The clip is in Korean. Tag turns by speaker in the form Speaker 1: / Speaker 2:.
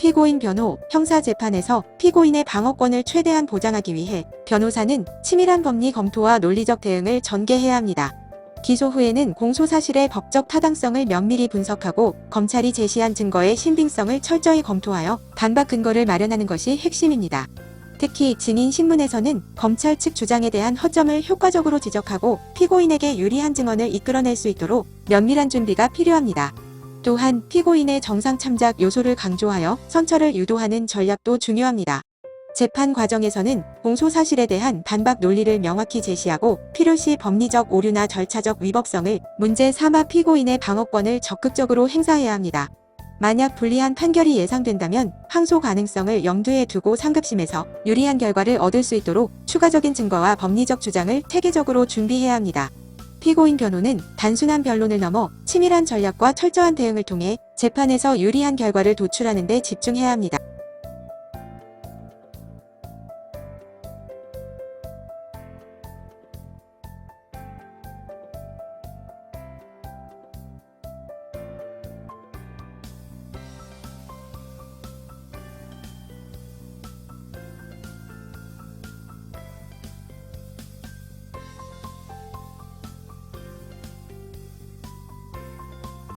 Speaker 1: 피고인 변호, 형사재판에서 피고인의 방어권을 최대한 보장하기 위해 변호사는 치밀한 법리 검토와 논리적 대응을 전개해야 합니다. 기소 후에는 공소 사실의 법적 타당성을 면밀히 분석하고 검찰이 제시한 증거의 신빙성을 철저히 검토하여 반박 근거를 마련하는 것이 핵심입니다. 특히 증인 신문에서는 검찰 측 주장에 대한 허점을 효과적으로 지적하고 피고인에게 유리한 증언을 이끌어낼 수 있도록 면밀한 준비가 필요합니다. 또한 피고인의 정상 참작 요소를 강조하여 선처를 유도하는 전략도 중요합니다. 재판 과정에서는 공소 사실에 대한 반박 논리를 명확히 제시하고 필요시 법리적 오류나 절차적 위법성을 문제 삼아 피고인의 방어권을 적극적으로 행사해야 합니다. 만약 불리한 판결이 예상된다면 항소 가능성을 염두에 두고 상급심에서 유리한 결과를 얻을 수 있도록 추가적인 증거와 법리적 주장을 체계적으로 준비해야 합니다. 피고인 변호는 단순한 변론을 넘어 치밀한 전략과 철저한 대응을 통해 재판에서 유리한 결과를 도출하는 데 집중해야 합니다.